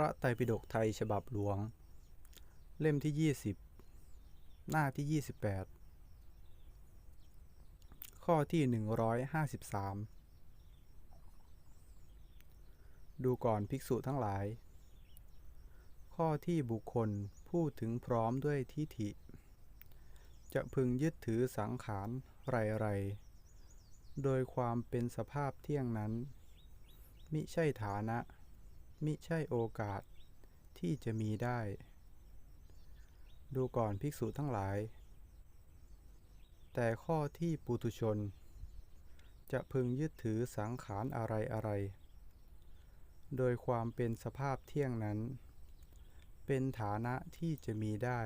ระไตรปิฎกไทยฉบับหลวง เล่มที่ 20 หน้าที่ 28 ข้อที่ 153 ดูก่อนภิกษุทั้งหลาย ข้อที่บุคคลพูดถึงพร้อมด้วยทิฏฐิ จะพึงยึดถือสังขารไรๆ โดยความเป็นสภาพเที่ยงนั้น มิใช่ฐานะ มิใช่โอกาสที่จะมีได้ ดูก่อนภิกษุทั้งหลาย แต่ข้อที่ปุถุชน จะพึงยึดถือสังขารอะไรอะไร โดยความเป็นสภาพเที่ยงนั้น เป็นฐานะที่จะมีได้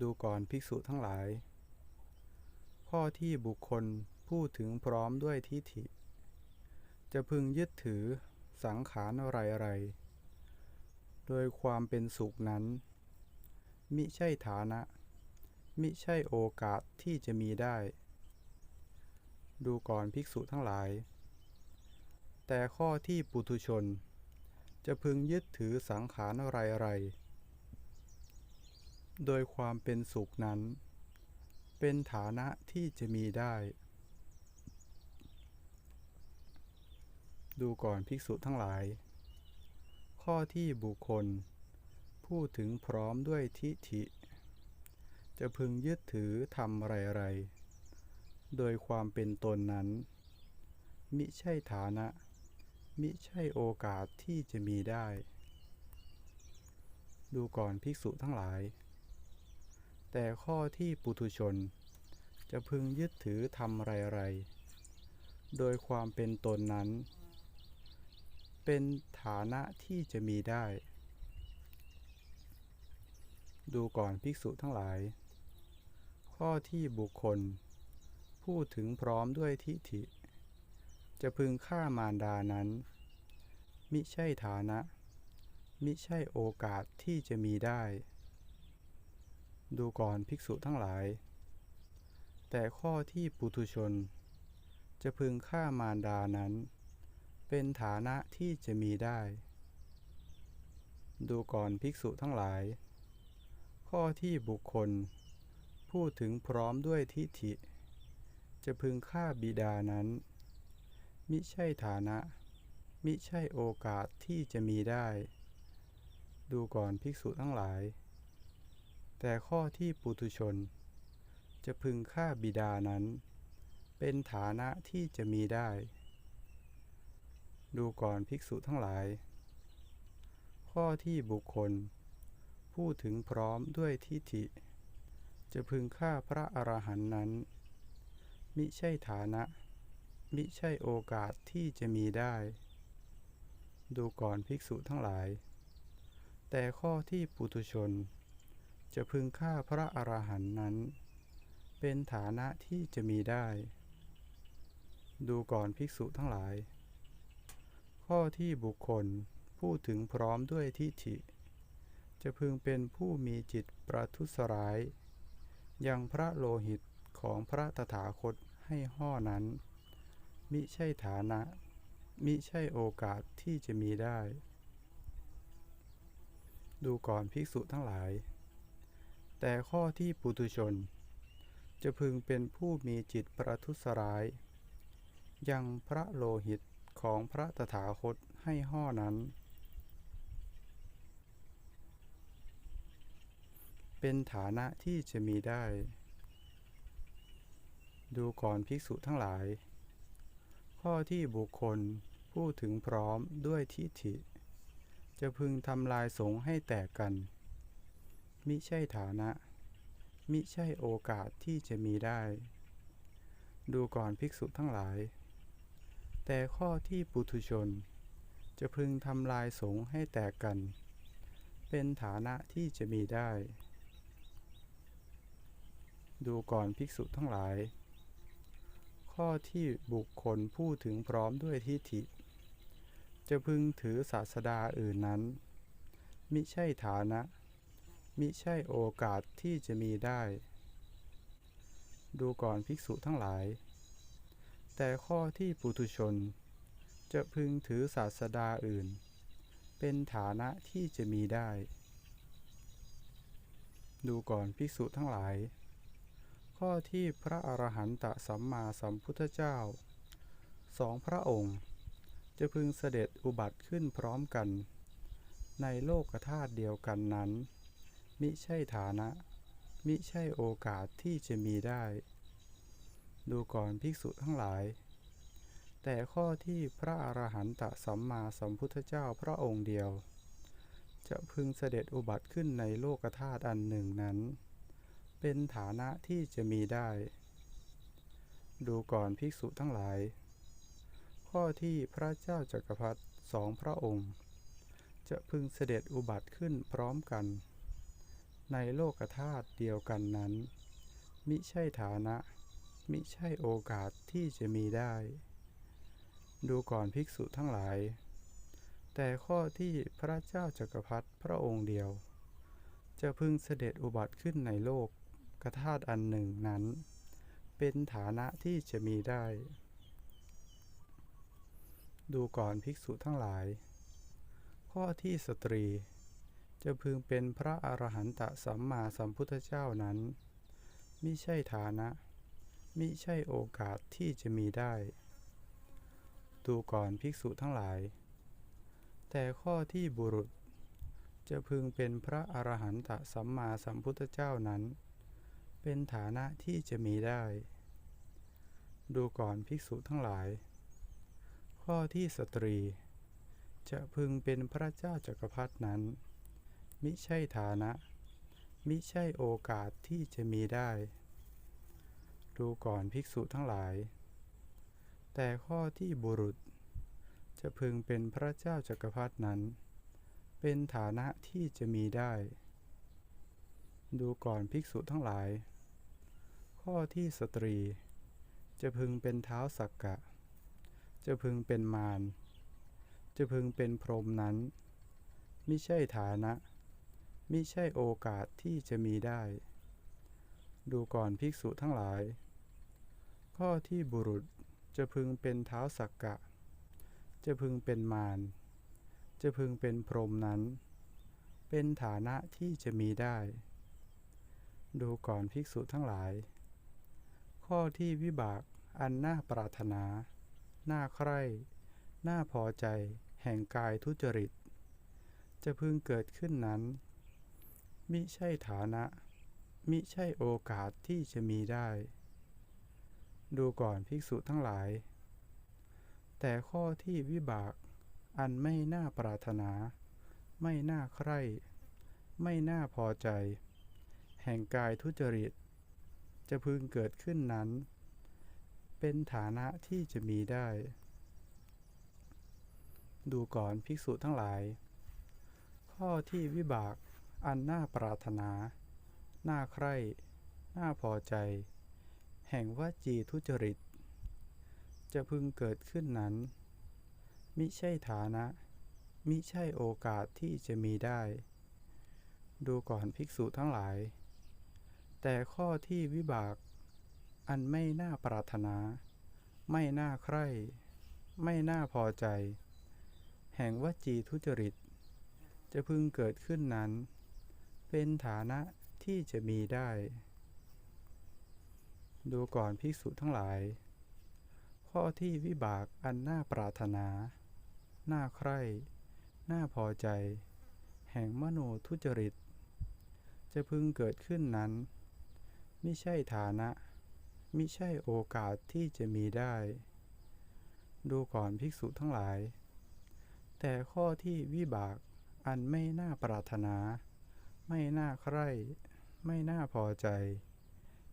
ดูก่อนภิกษุทั้งหลาย ข้อที่บุคคลพูดถึงพร้อมด้วยทิฏฐิ จะพึงยึดถือสังขารอะไรอะไรโดยความเป็นสุขนั้น มิใช่ฐานะ มิใช่โอกาสที่จะมีได้ ดูก่อนภิกษุทั้งหลาย แต่ข้อที่ปุถุชน จะพึงยึดถือสังขารอะไรอะไรโดยความเป็นสุขนั้น เป็นฐานะที่จะมีได้ ดูก่อนภิกษุทั้งหลาย ข้อที่บุคคล พูดถึงพร้อมด้วยทิฏฐิ จะพึงยึดถือทำอะไรไรโดยความเป็นตนนั้น มิใช่ฐานะ มิใช่โอกาสที่จะมีได้ ดูก่อนภิกษุทั้งหลาย แต่ข้อที่ปุถุชน จะพึงยึดถือทำอะไรไรโดยความเป็นตนนั้น เป็นฐานะที่จะมีได้ ดูก่อนภิกษุทั้งหลาย ข้อที่บุคคล พูดถึงพร้อมด้วยทิฏฐิ จะพึงฆ่ามารดานั้น มิใช่ฐานะ มิใช่โอกาสที่จะมีได้ ดูก่อนภิกษุทั้งหลาย แต่ข้อที่ปุถุชน จะพึงฆ่ามารดานั้น เป็นฐานะที่จะมีได้ ดูก่อนภิกษุทั้งหลาย ข้อที่บุคคล พูดถึงพร้อมด้วยทิฏฐิ จะพึงฆ่าบิดานั้น มิใช่ฐานะ มิใช่โอกาสที่จะมีได้ ดูก่อนภิกษุทั้งหลาย แต่ข้อที่ปุถุชน จะพึงฆ่าบิดานั้น เป็นฐานะที่จะมีได้ ดูก่อนภิกษุทั้งหลาย ข้อที่บุคคล พูดถึงพร้อมด้วยทิฏฐิ จะพึงฆ่าพระอรหันต์นั้น มิใช่ฐานะ มิใช่โอกาสที่จะมีได้ ดูก่อนภิกษุทั้งหลาย แต่ข้อที่ปุถุชน จะพึงฆ่าพระอรหันต์นั้น เป็นฐานะที่จะมีได้ ดูก่อนภิกษุทั้งหลาย ข้อที่บุคคลพูดถึงพร้อมด้วยทิฏฐิ จะพึงเป็นผู้มีจิตประทุษร้าย ยังพระโลหิตของพระตถาคตให้ห่อนั้น มิใช่ฐานะ มิใช่โอกาสที่จะมีได้ ดูก่อนภิกษุทั้งหลาย แต่ข้อที่ปุตุชน จะพึงเป็นผู้มีจิตประทุษร้าย ยังพระโลหิต ของพระตถาคตให้ห่อนั้น เป็นฐานะที่จะมีได้ ดูก่อนภิกษุทั้งหลาย ข้อที่บุคคลพูดถึงพร้อมด้วยทิฏฐิ จะพึงทำลายสงฆ์ให้แตกกัน มิใช่ฐานะ มิใช่โอกาสที่จะมีได้ ดูก่อนภิกษุทั้งหลาย แต่ข้อที่ปุถุชน จะพึงทำลายสงฆ์ให้แตกกัน เป็นฐานะที่จะมีได้ ดูก่อนภิกษุทั้งหลาย ข้อที่บุคคลพูดถึงพร้อมด้วยทิฏฐิ จะพึงถือศาสดาอื่นนั้น มิใช่ฐานะ มิใช่โอกาสที่จะมีได้ ดูก่อนภิกษุทั้งหลาย แต่ข้อที่ปุถุชน จะพึงถือศาสดาอื่น เป็นฐานะที่จะมีได้ ดูก่อนภิกษุทั้งหลาย ข้อที่พระอรหันตสัมมาสัมพุทธเจ้าสองพระองค์ จะพึงเสด็จอุบัติขึ้นพร้อมกัน ในโลกธาตุเดียวกันนั้น มิใช่ฐานะ มิใช่โอกาสที่จะมีได้ ดูก่อนภิกษุทั้งหลาย แต่ข้อที่พระอรหันตสัมมาสัมพุทธเจ้าพระองค์เดียว จะพึงเสด็จอุบัติขึ้นในโลกธาตุอันหนึ่งนั้น เป็นฐานะที่จะมีได้ ดูก่อนภิกษุทั้งหลาย ข้อที่พระเจ้าจักรพรรดิสองพระองค์ จะพึงเสด็จอุบัติขึ้นพร้อมกัน ในโลกธาตุเดียวกันนั้น มิใช่ฐานะ มิใช่โอกาสที่จะมีได้ ดูก่อนภิกษุทั้งหลาย แต่ข้อที่พระเจ้าจักรพรรดิพระองค์เดียว จะพึงเสด็จอุบัติขึ้นในโลกกระธาตุอันหนึ่งนั้น เป็นฐานะที่จะมีได้ ดูก่อนภิกษุทั้งหลาย ข้อที่สตรีจะพึงเป็นพระอรหันตสัมมาสัมพุทธเจ้านั้นมิใช่ฐานะ มิใช่โอกาสที่จะมีได้ ดูก่อนภิกษุทั้งหลาย แต่ข้อที่บุรุษ จะพึงเป็นพระอรหันตสัมมาสัมพุทธเจ้านั้น เป็นฐานะที่จะมีได้ ดูก่อนภิกษุทั้งหลาย ข้อที่สตรี จะพึงเป็นพระเจ้าจักรพรรดนั้น มิใช่ฐานะ มิใช่โอกาสที่จะมีได้ ดูก่อนภิกษุทั้งหลาย แต่ข้อที่บุรุษ จะพึงเป็นพระเจ้าจักรพรรดินั้น เป็นฐานะที่จะมีได้ ดูก่อนภิกษุทั้งหลาย ข้อที่สตรี จะพึงเป็นเท้าสักกะ จะพึงเป็นมาร จะพึงเป็นพรหมนั้นมิใช่ฐานะมิใช่โอกาสที่จะมีได้ ดูก่อนภิกษุทั้งหลาย ข้อที่บุรุษจะพึงเป็นเท้าสักกะ จะพึงเป็นมาร จะพึงเป็นพรหมนั้น เป็นฐานะที่จะมีได้ ดูก่อนภิกษุทั้งหลาย ข้อที่วิบากอันน่าปรารถนา น่าใคร่ น่าพอใจ แห่งกายทุจริต จะพึงเกิดขึ้นนั้น มิใช่ฐานะ มิใช่โอกาสที่จะมีได้ ดูก่อนภิกษุทั้งหลาย แต่ข้อที่วิบาก อันไม่น่าปรารถนา ไม่น่าใคร่ ไม่น่าพอใจ แห่งกายทุจริต จะพึงเกิดขึ้นนั้น เป็นฐานะที่จะมีได้ ดูก่อนภิกษุทั้งหลาย ข้อที่วิบากอันน่าปรารถนา น่าใคร่ น่าพอใจ แห่งวจีทุจริต จะพึงเกิดขึ้นนั้น มิใช่ฐานะ มิใช่โอกาสที่จะมีได้ ดูก่อนภิกษุทั้งหลาย แต่ข้อที่วิบาก อันไม่น่าปรารถนา ไม่น่าใคร่ ไม่น่าพอใจ แห่งวจีทุจริต จะพึงเกิดขึ้นนั้น เป็นฐานะที่จะมีได้ ดูก่อนภิกษุทั้งหลาย ข้อที่วิบากอันน่าปรารถนา น่าใคร่ น่าพอใจ แห่งมโนทุจริต จะพึงเกิดขึ้นนั้น ไม่ใช่ฐานะมิใช่โอกาสที่จะมีได้ ดูก่อนภิกษุทั้งหลาย แต่ข้อที่วิบากอันไม่น่าปรารถนา ไม่น่าใคร่ ไม่น่าพอใจ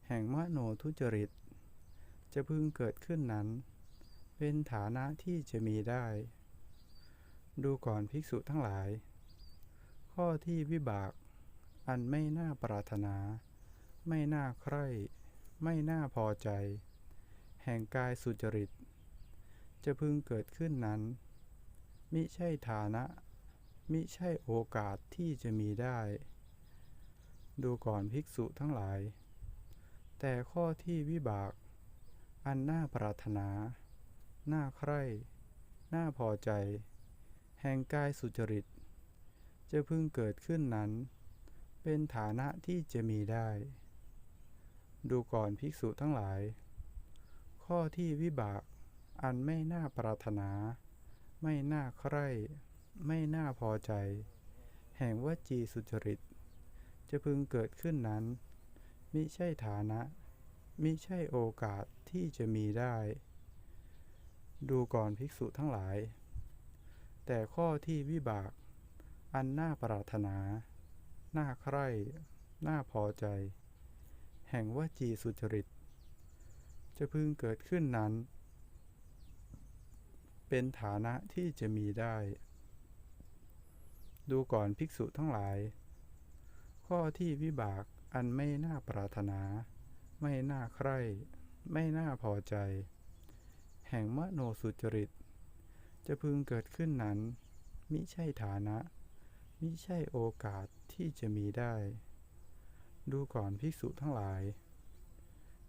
แห่งมโนทุจริต จะพึงเกิดขึ้นนั้น เป็นฐานะที่จะมีได้ ดูก่อนภิกษุทั้งหลาย ข้อที่วิบาก อันไม่น่าปรารถนา ไม่น่าใคร่ ไม่น่าพอใจ แห่งกายสุจริต จะพึงเกิดขึ้นนั้นมิใช่ฐานะมิใช่โอกาสที่จะมีได้ ดูก่อนภิกษุทั้งหลาย แต่ข้อที่วิบาก อันน่าปรารถนา น่าใคร่ น่าพอใจ แห่งกายสุจริต จะพึงเกิดขึ้นนั้น เป็นฐานะที่จะมีได้ ดูก่อนภิกษุทั้งหลาย ข้อที่วิบากอันไม่น่าปรารถนา ไม่น่าใคร่ ไม่น่าพอใจ แห่งวจีสุจริต จะพึงเกิดขึ้นนั้น มิใช่ฐานะ มิใช่โอกาสที่จะมีได้ ดูก่อนภิกษุทั้งหลาย แต่ข้อที่วิบาก อันน่าปรารถนา น่าใคร่ น่าพอใจ แห่งวจีสุจริต จะพึงเกิดขึ้นนั้น เป็นฐานะที่จะมีได้ ดูก่อนภิกษุทั้งหลาย ข้อที่วิบาก อันไม่น่าปรารถนา ไม่น่าใคร่ ไม่น่าพอใจ แห่งมโนสุจริต จะพึงเกิดขึ้นนั้น มิใช่ฐานะ มิใช่โอกาสที่จะมีได้ ดูก่อนภิกษุทั้งหลาย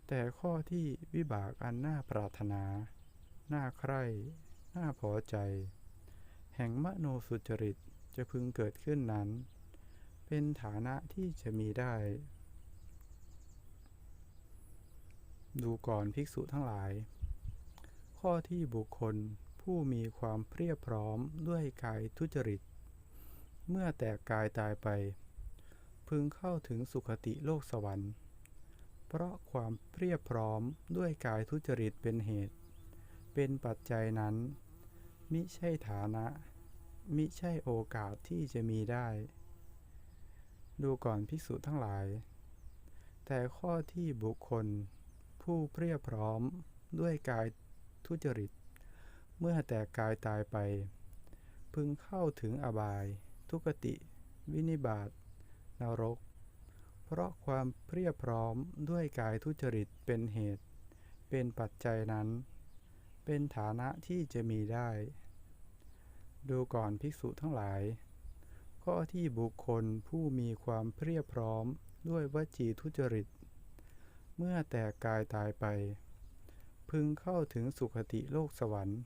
แต่ข้อที่วิบากอันน่าปรารถนา น่าใคร่ น่าพอใจ แห่งมโนสุจริตจะพึงเกิดขึ้นนั้น เป็นฐานะที่จะมีได้ ดูก่อนภิกษุทั้งหลาย ข้อที่บุคคลผู้มีความเพียบพร้อมด้วยกายทุจริต เมื่อแตกกายตายไป พึงเข้าถึงสุคติโลกสวรรค์ เพราะความเพียบพร้อมด้วยกายทุจริตเป็นเหตุ เป็นปัจจัยนั้น มิใช่ฐานะ มิใช่โอกาสที่จะมีได้ ดูก่อนภิกษุทั้งหลาย แต่ข้อที่บุคคล ผู้เพรียพร้อมด้วยกายทุจริต เมื่อแต่กายตายไป พึงเข้าถึงอบาย ทุกติ วินิบาตนรก เพราะความเพรียพร้อมด้วยกายทุจริตเป็นเหตุ เป็นปัจจัยนั้น เป็นฐานะที่จะมีได้ ดูก่อนภิกษุทั้งหลาย ข้อที่บุคคลผู้มีความเพียบพร้อมด้วยวจีทุจริต เมื่อแต่กายตายไป พึงเข้าถึงสุคติโลกสวรรค์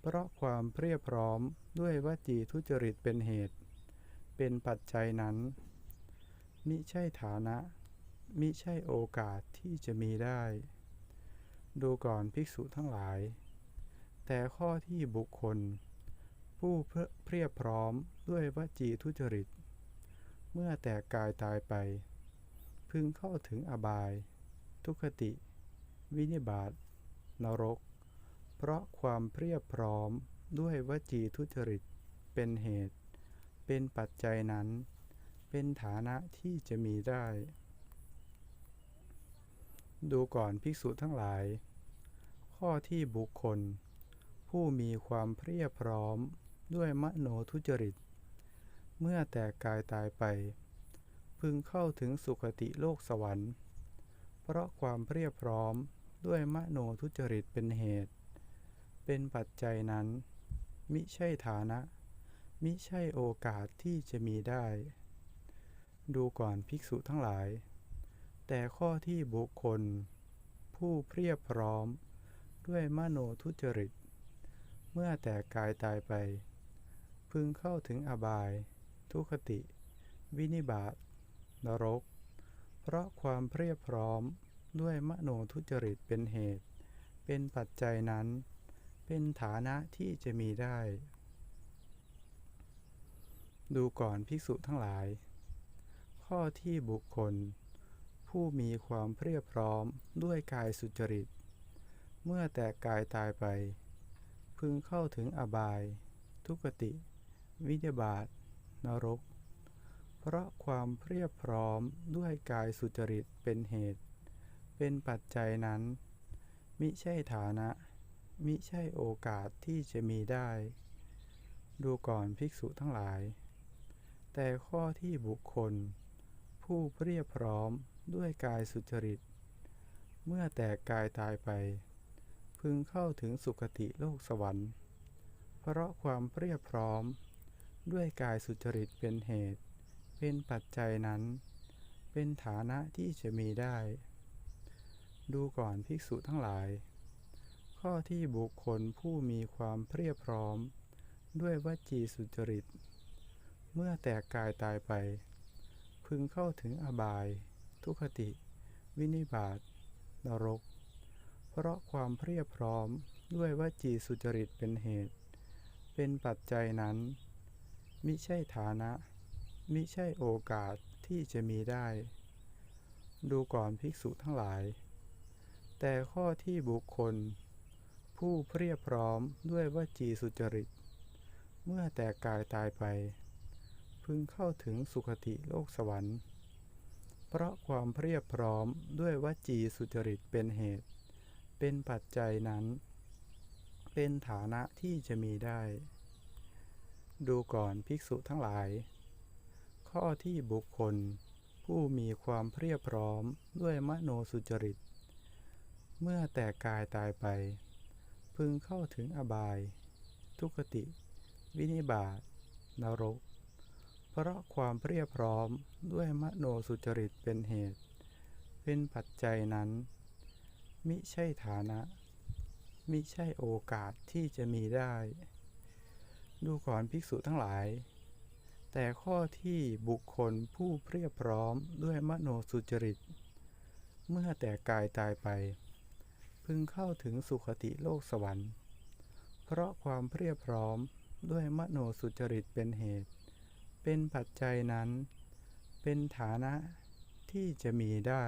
เพราะความเพียบพร้อมด้วยวจีทุจริตเป็นเหตุ เป็นปัจจัยนั้นมิใช่ฐานะ มิใช่โอกาสที่จะมีได้ ดูก่อนภิกษุทั้งหลาย แต่ข้อที่บุคคล ผู้เพรียบพร้อมด้วยวจีทุจริต เมื่อแต่กายตายไป พึงเข้าถึงอบาย ทุคติ วินิบาตนรก เพราะความเพรียบพร้อมด้วยวจีทุจริตเป็นเหตุ เป็นปัจจัยนั้น เป็นฐานะที่จะมีได้ ดูก่อนภิกษุทั้งหลาย ข้อที่บุคคล ผู้มีความเพรียบพร้อม ด้วยมโนทุจริต เมื่อแต่กายตายไป พึงเข้าถึงสุคติโลกสวรรค์ เพราะความเพรียบพร้อมด้วยมโนทุจริตเป็นเหตุ เป็นปัจจัยนั้น มิใช่ฐานะ มิใช่โอกาสที่จะมีได้ ดูก่อนภิกษุทั้งหลาย แต่ข้อที่บุคคล ผู้เพียบพร้อมด้วยมโนทุจริต เมื่อแต่กายตายไป พึงเข้าถึงอบาย ทุคติ วินิบาตนรก เพราะความเพรียบพร้อมด้วยมโนทุจริตเป็นเหตุ เป็นปัจจัยนั้น เป็นฐานะที่จะมีได้ ดูก่อนภิกษุทั้งหลาย ข้อที่บุคคล ผู้มีความเพรียบพร้อมด้วยกายสุจริต เมื่อแต่กายตายไป พึงเข้าถึงอบาย ทุกติ วิญบาตนรก เพราะความเพียบพร้อมด้วยกายสุจริตเป็นเหตุ เป็นปัจจัยนั้น มิใช่ฐานะ มิใช่โอกาสที่จะมีได้ ดูก่อนภิกษุทั้งหลาย แต่ข้อที่บุคคล ผู้เพียบพร้อมด้วยกายสุจริต เมื่อแต่กายตายไป พึงเข้าถึงสุคติโลกสวรรค์ เพราะความเพียบพร้อม ด้วยกายสุจริตเป็นเหตุ เป็นปัจจัยนั้น เป็นฐานะที่จะมีได้ ดูก่อนภิกษุทั้งหลาย ข้อที่บุคคลผู้มีความเพียบพร้อม ด้วยวจีสุจริต เมื่อแตกกายตายไป พึงเข้าถึงอบาย ทุคติ วินิบาตนรก เพราะความเพียบพร้อมด้วยวจีสุจริตเป็นเหตุ เป็นปัจจัยนั้น มิใช่ฐานะ มิใช่โอกาสที่จะมีได้ ดูก่อนภิกษุทั้งหลาย แต่ข้อที่บุคคล ผู้เพรียบพร้อมด้วยวจีสุจริต เมื่อแต่กายตายไป พึงเข้าถึงสุคติโลกสวรรค์ เพราะความเพรียบพร้อมด้วยวจีสุจริตเป็นเหตุ เป็นปัจจัยนั้น เป็นฐานะที่จะมีได้ ดูก่อนภิกษุทั้งหลาย ข้อที่บุคคลผู้มีความเพียบพร้อมด้วยมโนสุจริต เมื่อแต่กายตายไป พึงเข้าถึงอบาย ทุกติ วินิบาตนรก เพราะความเพียบพร้อมด้วยมโนสุจริตเป็นเหตุ เป็นปัจจัยนั้น มิใช่ฐานะ มิใช่โอกาสที่จะมีได้ ดูก่อนภิกษุทั้งหลาย แต่ข้อที่บุคคลผู้เพียบพร้อมด้วยมโนสุจริต เมื่อแต่กายตายไป พึงเข้าถึงสุคติโลกสวรรค์ เพราะความเพียบพร้อมด้วยมโนสุจริตเป็นเหตุ เป็นปัจจัยนั้น เป็นฐานะที่จะมีได้